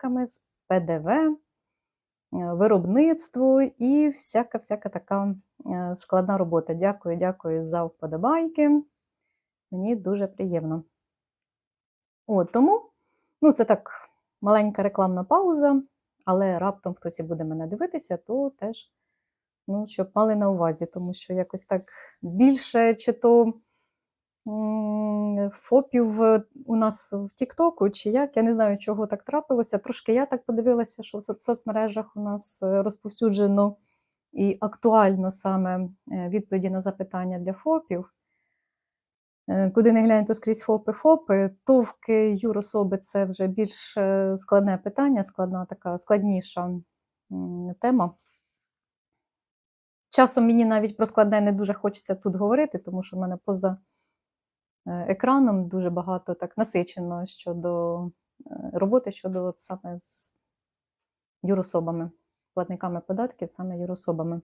податками, з ПДВ, е, виробництво і всяка-всяка така е, складна робота. Дякую, дякую за вподобайки. Мені дуже приємно. От, тому, ну, це так маленька рекламна пауза, але раптом хтось і буде мене дивитися, то теж, ну, щоб мали на увазі, тому що якось так більше чи то фопів у нас в Тіктоку, чи як, я не знаю, чого так трапилося. Трошки я так подивилася, що в соцмережах у нас е, розповсюджено і актуально саме е, відповіді на запитання для ФОПів. Е, Куди не глянь, то скрізь ФОПи, ФОПи. Товки, юрособи це вже більш складне питання, складна така складніша тема. Часом мені навіть про складне не дуже хочеться тут говорити, тому що в мене поза екраном дуже багато так насичено щодо е, роботи щодо от саме з юрособами, платниками податків, саме юрособами.